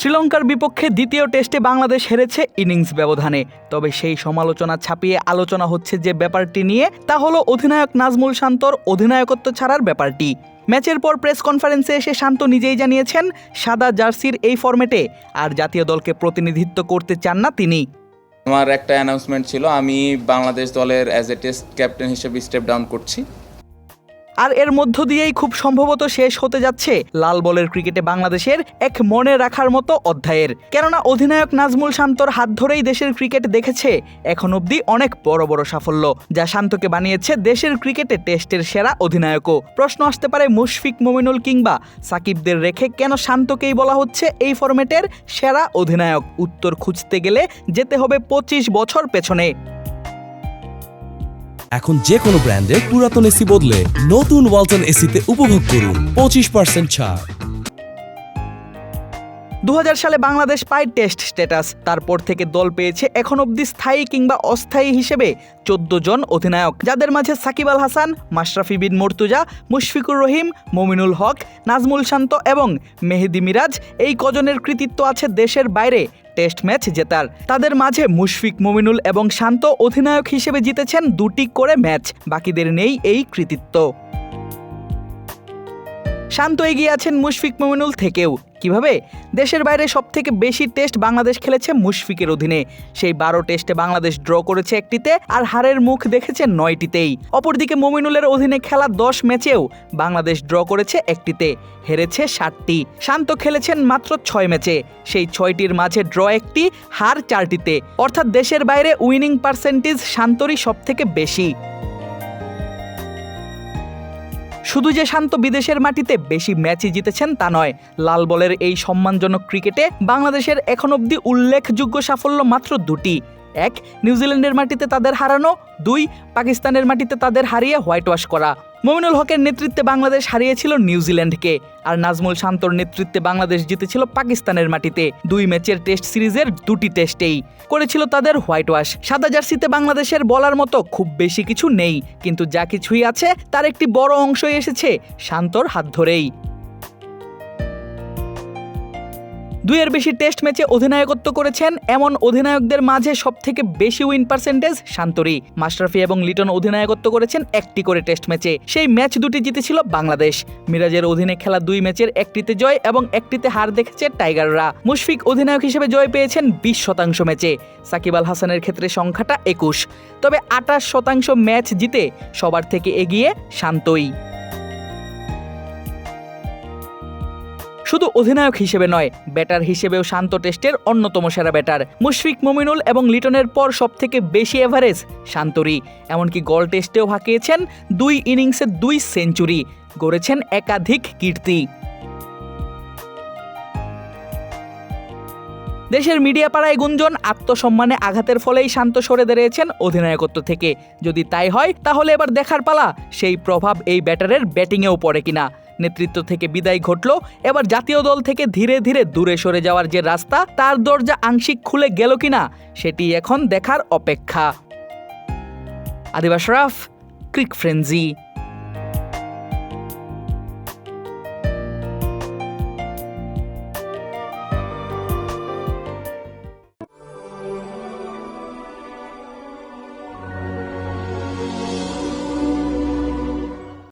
শ্রীলঙ্কার বিপক্ষে দ্বিতীয় টেস্টে বাংলাদেশ হেরেছে ইনিংস ব্যবধানে। তবে সেই সমালোচনা ছাপিয়ে আলোচনা হচ্ছে যে ব্যাপারটি নিয়ে, তা হলো অধিনায়ক নাজমুল শান্তর অধিনায়কত্ব ছাড়ার ব্যাপারটি। ম্যাচের পর প্রেস কনফারেন্সে এসে শান্ত নিজেই জানিয়েছেন, সাদা জার্সির এই ফরম্যাটে, আর জাতীয় দলকে প্রতিনিধিত্ব করতে চান না তিনি। আমার একটা অ্যানাউন্সমেন্ট ছিল, আমি বাংলাদেশ দলের অ্যাজ এ টেস্ট ক্যাপ্টেন হিসেবে স্টেপ ডাউন করছি। আর এর মধ্য দিয়েই খুব সম্ভবত শেষ হতে যাচ্ছে লাল বলের ক্রিকেটে বাংলাদেশের এক মনে রাখার মতো অধ্যায়ের। কেননা অধিনায়ক নাজমুল শান্তর হাত ধরেই দেশের ক্রিকেট দেখেছে। এখন অবধি অনেক বড় বড় সাফল্য, যা শান্তকে বানিয়েছে দেশের ক্রিকেটে টেস্টের সেরা অধিনায়কও। প্রশ্ন আসতে পারে মুশফিক, মোমিনুল কিংবা সাকিবদের রেখে কেন শান্তকেই বলা হচ্ছে এই ফরম্যাটের সেরা অধিনায়ক? উত্তর খুঁজতে গেলে যেতে হবে পঁচিশ বছর পেছনে। এখন যে কোনো ব্র্যান্ডের পুরাতন এসি বদলে নতুন ওয়ালটন এসিতে উপভোগ করুন পঁচিশ পার্সেন্ট ছাড়। দু হাজার সালে বাংলাদেশ পায় টেস্ট স্ট্যাটাস। তারপর থেকে দল পেয়েছে এখন অবধি স্থায়ী কিংবা অস্থায়ী হিসেবে চোদ্দ জন অধিনায়ক। যাদের মাঝে সাকিব আল হাসান, মাশরাফি বিন মর্তুজা, মুশফিকুর রহিম, মমিনুল হক, নাজমুল শান্ত এবং মেহেদি মিরাজ এই কজনের কৃতিত্ব আছে দেশের বাইরে। টেস্ট ম্যাচ জেতার। তাদের মাঝে মুশফিক মুমিনুল এবং শান্ত অধিনায়ক হিসেবে জিতেছেন দুটি করে ম্যাচ। বাকিদের নেই এই কৃতিত্ব। শান্ত এগিয়ে আছেন মুশফিক মোমিনুল থেকেও। কীভাবে? দেশের বাইরে সবথেকে বেশি টেস্ট বাংলাদেশ খেলেছে মুশফিকের অধীনে। সেই বারো টেস্টে বাংলাদেশ ড্র করেছে একটিতে আর হারের মুখ দেখেছে নয়টিতেই। অপরদিকে মোমিনুলের অধীনে খেলা দশ ম্যাচেও বাংলাদেশ ড্র করেছে একটিতে, হেরেছে ষাটটি শান্ত খেলেছেন মাত্র ছয় ম্যাচে। সেই ছয়টির মাঝে ড্র একটি, হার চারটিতে। অর্থাৎ দেশের বাইরে উইনিং পার্সেন্টেজ শান্তরই সবথেকে বেশি। শুধু যে শান্ত বিদেশের মাটিতে বেশি ম্যাচই জিতেছেন তা নয়, লাল বলের এই সম্মানজনক ক্রিকেটে বাংলাদেশের এখন অবধি উল্লেখযোগ্য সাফল্য মাত্র দুটি। এক, নিউজিল্যান্ডের মাটিতে তাদের হারানো, দুই, পাকিস্তানের মাটিতে তাদের হারিয়ে হোয়াইট ওয়াশ করা। মমিনুল হকের নেতৃত্বে বাংলাদেশ হারিয়েছিল নিউজিল্যান্ডকে, আর নাজমুল শান্তর নেতৃত্বে বাংলাদেশ জিতেছিল পাকিস্তানের মাটিতে। দুই ম্যাচের টেস্ট সিরিজের দুটি টেস্টেই। করেছিল তাদের হোয়াইট ওয়াশ সাদা জার্সিতে বাংলাদেশের বলার মতো খুব বেশি কিছু নেই, কিন্তু যা কিছুই আছে, তার একটি বড় অংশই এসেছে শান্তর হাত ধরেই। দুইয়ের বেশি টেস্ট ম্যাচে অধিনায়কত্ব করেছেন এমন অধিনায়কদের মাঝে সবথেকে বেশি উইন পার্সেন্টেজ শান্তরি। মাশরাফি এবং লিটন অধিনায়কত্ব করেছেন একটি করে টেস্ট ম্যাচে। সেই ম্যাচ দুটি জিতেছিল বাংলাদেশ। মিরাজের অধীনে খেলা দুই ম্যাচের একটিতে জয় এবং একটিতে হার দেখেছে টাইগাররা। মুশফিক অধিনায়ক হিসেবে জয় পেয়েছেন বিশ শতাংশ ম্যাচে। সাকিব আল হাসানের ক্ষেত্রে সংখ্যাটা একুশ। তবে আটাশ শতাংশ ম্যাচ জিতে সবার থেকে এগিয়ে শান্তই। শুধু অধিনায়ক হিসেবে নয়, ব্যাটার হিসেবেও শান্ত টেস্টের অন্যতম সেরা ব্যাটার। মুশফিক মমিনুল এবং লিটনের পর সবথেকে বেশি এভারেজ শান্তরি। এমনকি গল টেস্টেও হাঁকিয়েছেন দুই ইনিংসে দুই সেঞ্চুরি, গড়েছেন একাধিক কীর্তি। দেশের মিডিয়া পাড়ায় গুঞ্জন, আত্মসম্মানে আঘাতের ফলেই শান্ত সরে দাঁড়িয়েছেন অধিনায়কত্ব থেকে। যদি তাই হয়, তাহলে এবার দেখার পালা। সেই প্রভাব এই ব্যাটারের ব্যাটিংয়েও পড়ে কিনা। নেতৃত্ব থেকে বিদায় ঘটল। এবার জাতীয় দল থেকে ধীরে ধীরে দূরে সরে যাওয়ার যে রাস্তা, তার দরজা আংশিক খুলে গেল কিনা, সেটি এখন দেখার অপেক্ষা। আদিবাস রাফ, ক্রিক ফ্রেন্জি